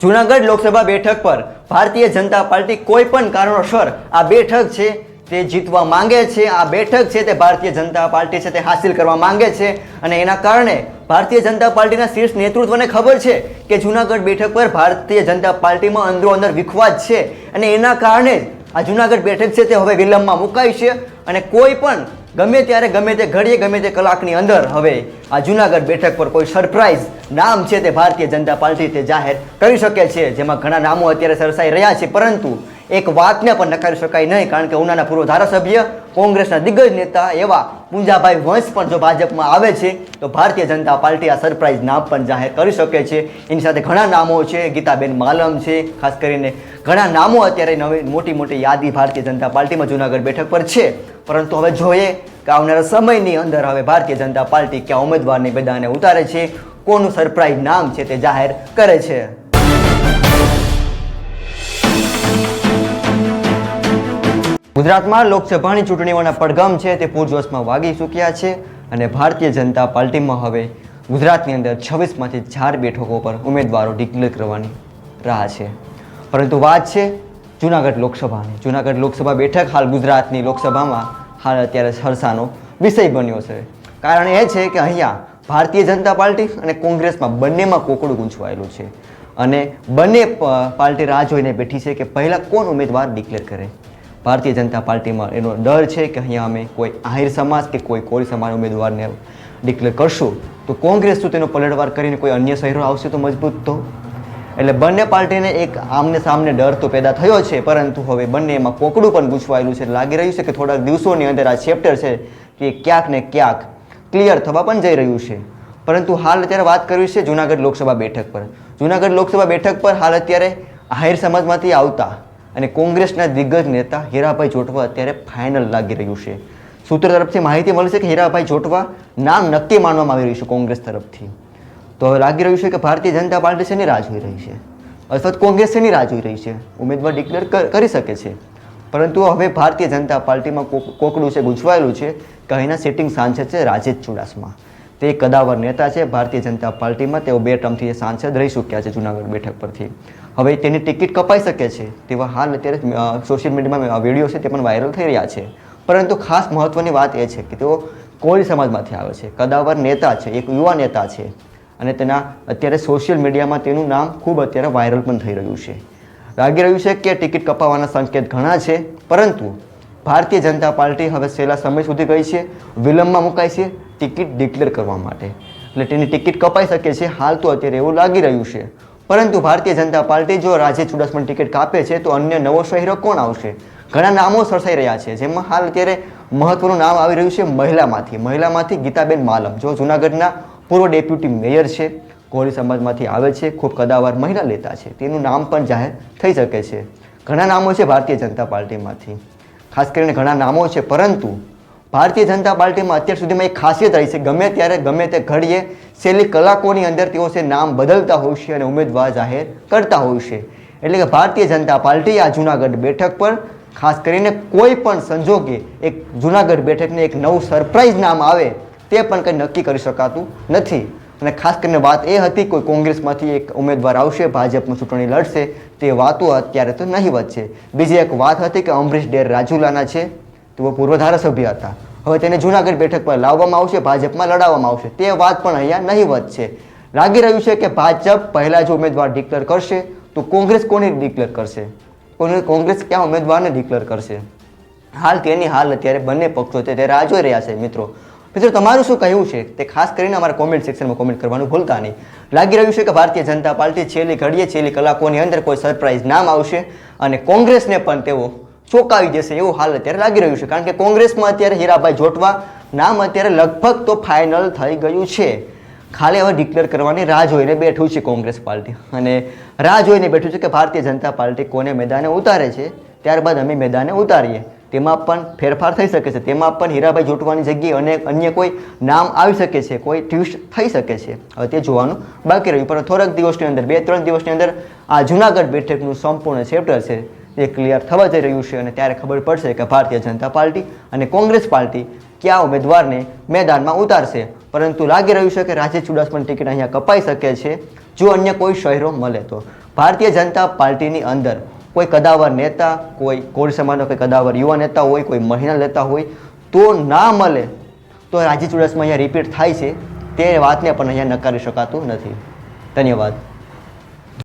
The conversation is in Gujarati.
જૂનાગઢ લોકસભા બેઠક પર ભારતીય જનતા પાર્ટી કોઈ પણ કારણોસર આ બેઠક છે તે જીતવા માંગે છે, આ બેઠક છે તે ભારતીય જનતા પાર્ટી છે તે હાસિલ કરવા માંગે છે અને એના કારણે ભારતીય જનતા પાર્ટીના શીર્ષ નેતૃત્વને ખબર છે કે જુનાગઢ બેઠક પર ભારતીય જનતા પાર્ટીમાં અંદરો અંદર વિખવાદ છે અને એના કારણે જ આ જુનાગઢ બેઠક છે તે હવે વિલંબમાં મુકાઈ છે અને કોઈ પણ ગમે ત્યારે, ગમે તે ઘડીએ, ગમે તે કલાકની અંદર હવે આ જૂનાગઢ બેઠક પર કોઈ સરપ્રાઇઝ નામ છે તે ભારતીય જનતા પાર્ટી તે જાહેર કરી શકે છે, જેમાં ઘણા નામો અત્યારે સરસાઈ રહ્યા છે, પરંતુ એક વાતને પણ નકારી શકાય નહીં, કારણ કે ઉનાના પૂર્વ ધારાસભ્ય, કોંગ્રેસના દિગ્ગજ નેતા એવા પુંજાભાઈ વંશ પણ જો ભાજપમાં આવે છે, તો ભારતીય જનતા પાર્ટી આ સરપ્રાઇઝ નામ પણ જાહેર કરી શકે છે. એની સાથે ઘણા નામો છે, ગીતાબેન માલમ છે, ખાસ કરીને ઘણા નામો અત્યારે નવી, મોટી મોટી યાદી ભારતીય જનતા પાર્ટીમાં જૂનાગઢ બેઠક પર છે. પરંતુ હવે જોઈએ કે આવનારા સમયની અંદર હવે ભારતીય જનતા પાર્ટી ક્યાં ઉમેદવારની બધાને ઉતારે છે, કોનું સરપ્રાઇઝ નામ છે તે જાહેર કરે છે. ગુજરાતમાં લોકસભાની ચૂંટણીઓના પડઘમ છે તે પૂરજોશમાં વાગી ચૂક્યા છે અને ભારતીય જનતા પાર્ટીમાં હવે ગુજરાતની અંદર છવ્વીસમાંથી ચાર બેઠકો પર ઉમેદવારો ડિક્લેર કરવાની રાહ છે. પરંતુ વાત છે જૂનાગઢ લોકસભાની. જૂનાગઢ લોકસભા બેઠક હાલ ગુજરાતની લોકસભામાં હાલ અત્યારે સરસાનો વિષય બન્યો છે. કારણ એ છે કે અહીંયા ભારતીય જનતા પાર્ટી અને કોંગ્રેસમાં બંનેમાં કોકડું ગૂંચવાયેલું છે. અને બંને પાર્ટી રાહ જોઈને બેઠી છે કે પહેલાં કોણ ઉમેદવાર ડિક્લેર કરે? ભારતીય જનતા પાર્ટીમાં એનો ડર છે કે અહીંયા અમે કોઈ આહિર સમાજ કે કોઈ કોળી સમાજ ઉમેદવારને ડિક્લેર કરશું, તો કોંગ્રેસ શું તેનો પલટવાર કરીને કોઈ અન્ય શહેરો આવશે તો મજબૂત તો? એટલે બંને પાર્ટીને એક આમને સામને ડર તો પેદા થયો છે, પરંતુ હવે બંનેમાં કોકડું પણ ગૂંચવાયેલું છે. લાગી રહ્યું છે કે થોડાક દિવસોની અંદર આ ચેપ્ટર છે કે ક્યાંક ને ક્યાંક ક્લિયર થવા પણ જઈ રહ્યું છે. પરંતુ હાલ અત્યારે વાત કરવી છે જૂનાગઢ લોકસભા બેઠક પર. જૂનાગઢ લોકસભા બેઠક પર હાલ અત્યારે આહિર સમાજમાંથી આવતા અને કોંગ્રેસના દિગ્ગજ નેતા હીરાભાઈ જોટવા અત્યારે ફાઇનલ લાગી રહ્યું છે. સૂત્ર તરફથી માહિતી મળી છે કે હીરાભાઈ જોટવા નામ નક્કી માનવામાં આવી રહ્યું છે કોંગ્રેસ તરફથી. તો હવે લાગી રહ્યું છે કે ભારતીય જનતા પાર્ટી શેની રાહ જોઈ રહી છે? અથવા કોંગ્રેસ શેની રાહ જોઈ રહી છે? ઉમેદવાર ડિક્લેર કરી શકે છે. પરંતુ હવે ભારતીય જનતા પાર્ટીમાં કોકડું છે, ગૂંચવાયેલું છે કે અહીંના સિટિંગ સાંસદ છે રાજેશ ચુડાસમા. તે કદાવર નેતા છે. ભારતીય જનતા પાર્ટીમાં તેઓ બે ટર્મથી સાંસદ રહી ચૂક્યા છે જૂનાગઢ બેઠક પરથી. હવે તેની ટિકિટ કપાઈ શકે છે તેવા હાલ અત્યારે સોશિયલ મીડિયામાં વીડિયો છે તે પણ વાયરલ થઈ રહ્યા છે. પરંતુ ખાસ મહત્વની વાત એ છે કે તેઓ કોળી સમાજમાંથી આવે છે. કદાવર નેતા છે, એક યુવા નેતા છે અને તેના અત્યારે સોશિયલ મીડિયામાં તેનું નામ ખૂબ અત્યારે વાયરલ પણ થઈ રહ્યું છે. લાગી રહ્યું છે કે ટિકિટ કપાવવાના સંકેત ઘણા છે, પરંતુ ભારતીય જનતા પાર્ટી હવે છેલ્લા સમય સુધી ગઈ છે, વિલંબમાં મુકાય છે ટિકિટ ડિક્લેર કરવા માટે. એટલે તેની ટિકિટ કપાઈ શકે છે, હાલ તો અત્યારે એવું લાગી રહ્યું છે. પરંતુ ભારતીય જનતા પાર્ટી જો રાજ્ય ચુડાસમાની ટિકિટ કાપે છે, તો અન્ય નવો શહેરો કોણ આવશે? ઘણા નામો સરસાઈ રહ્યા છે, જેમાં હાલ અત્યારે મહત્વનું નામ આવી રહ્યું છે મહિલામાંથી. મહિલામાંથી ગીતાબેન માલમ, જો જૂનાગઢના પૂર્વ ડેપ્યુટી મેયર છે, કોળી સમાજમાંથી આવે છે, ખૂબ કદાવાર મહિલા લેતા છે. તેનું નામ પણ જાહેર થઈ શકે છે. ઘણા નામો છે ભારતીય જનતા પાર્ટીમાંથી. ખાસ કરીને ઘણા નામો છે, પરંતુ ભારતીય જનતા પાર્ટીમાં અત્યાર સુધીમાં એક ખાસિયત રહી છે. ગમે ત્યારે ગમે તે ઘડીએ છેલ્લી કલાકોની અંદર તેઓ છે નામ બદલતા હોય છે અને ઉમેદવાર જાહેર કરતા હોય છે. એટલે કે ભારતીય જનતા પાર્ટી આ જૂનાગઢ બેઠક પર, ખાસ કરીને કોઈ પણ સંજોગે એક જૂનાગઢ બેઠકને એક નવું સરપ્રાઇઝ નામ આવે, તે પણ કંઈ નક્કી કરી શકાતું નથી. અને ખાસ કરીને વાત એ હતી, કોઈ કોંગ્રેસમાંથી એક ઉમેદવાર આવશે, ભાજપમાં ચૂંટણી લડશે, તે વાતો અત્યારે તો નહીવત છે. બીજી એક વાત હતી કે અમરીશ ડેર રાજુલાના છે. તેઓ પૂર્વ ધારાસભ્ય હતા. હવે તેને જૂનાગઢ બેઠક પર લાવવામાં આવશે, ભાજપમાં લડાવવામાં આવશે. તે વાત પણ અહીંયા નહીવત છે લાગી રહ્યું છે કે ભાજપ પહેલા જો ઉમેદવાર ડિક્લેર કરશે, તો કોંગ્રેસ કોને ડિક્લેર કરશે? કોંગ્રેસ ક્યાં ઉમેદવારને ડિક્લેર કરશે? હાલ તેની હાલ અત્યારે બંને પક્ષો છે તે રાહ જોઈ રહ્યા છે, મિત્રો. મિત્રો, તમારું શું કહેવું છે? તે ખાસ કરીને અમારા કોમેન્ટ સેક્શનમાં કોમેન્ટ કરવાનું ભૂલતા નહીં. લાગી રહ્યું છે કે ભારતીય જનતા પાર્ટી છેલ્લી ઘડીએ છેલ્લી કલાકોની અંદર કોઈ સરપ્રાઇઝ નામ આવશે અને કોંગ્રેસને પણ તેઓ ચોંકાવી જશે એવું હાલ અત્યારે લાગી રહ્યું છે. કારણ કે કોંગ્રેસમાં અત્યારે હીરાભાઈ જોટવા નામ અત્યારે લગભગ તો ફાઇનલ થઈ ગયું છે. ખાલી હવે ડિક્લેર કરવાની રાહ જોઈને બેઠું છે કોંગ્રેસ પાર્ટી. અને રાહ જોઈને બેઠું છે કે ભારતીય જનતા પાર્ટી કોને મેદાને ઉતારે છે, ત્યારબાદ અમે મેદાને ઉતારીએ. તેમાં પણ ફેરફાર થઈ શકે છે. તેમાં પણ હીરાભાઈ જોટવાની જગ્યાએ અને અન્ય કોઈ નામ આવી શકે છે, કોઈ ટ્વિસ્ટ થઈ શકે છે. હવે તે જોવાનું બાકી રહ્યું. પણ થોડાક દિવસની અંદર બે ત્રણ દિવસની અંદર આ જૂનાગઢ બેઠકનું સંપૂર્ણ ચેપ્ટર છે. તે ક્લિયર થવા જઈ રહ્યું છે અને ત્યારે ખબર પડશે કે ભારતીય જનતા પાર્ટી અને કોંગ્રેસ પાર્ટી ક્યાં ઉમેદવારને મેદાનમાં ઉતારશે. પરંતુ લાગી રહ્યું છે કે રાજીવ ચુડાસમાની ટિકિટ અહીંયા કપાઈ શકે છે, જો અન્ય કોઈ શહેરો મળે તો. ભારતીય જનતા પાર્ટીની અંદર કોઈ કદાવર નેતા, કોઈ કોળી સમાજનો કોઈ કદાવર યુવા નેતા હોય, કોઈ મહિના નેતા હોય, તો ના મળે, તો રાજીવ ચુડાસમા અહીંયા રિપીટ થાય છે. તે વાતને પણ અહીંયા નકારી શકાતું નથી. ધન્યવાદ.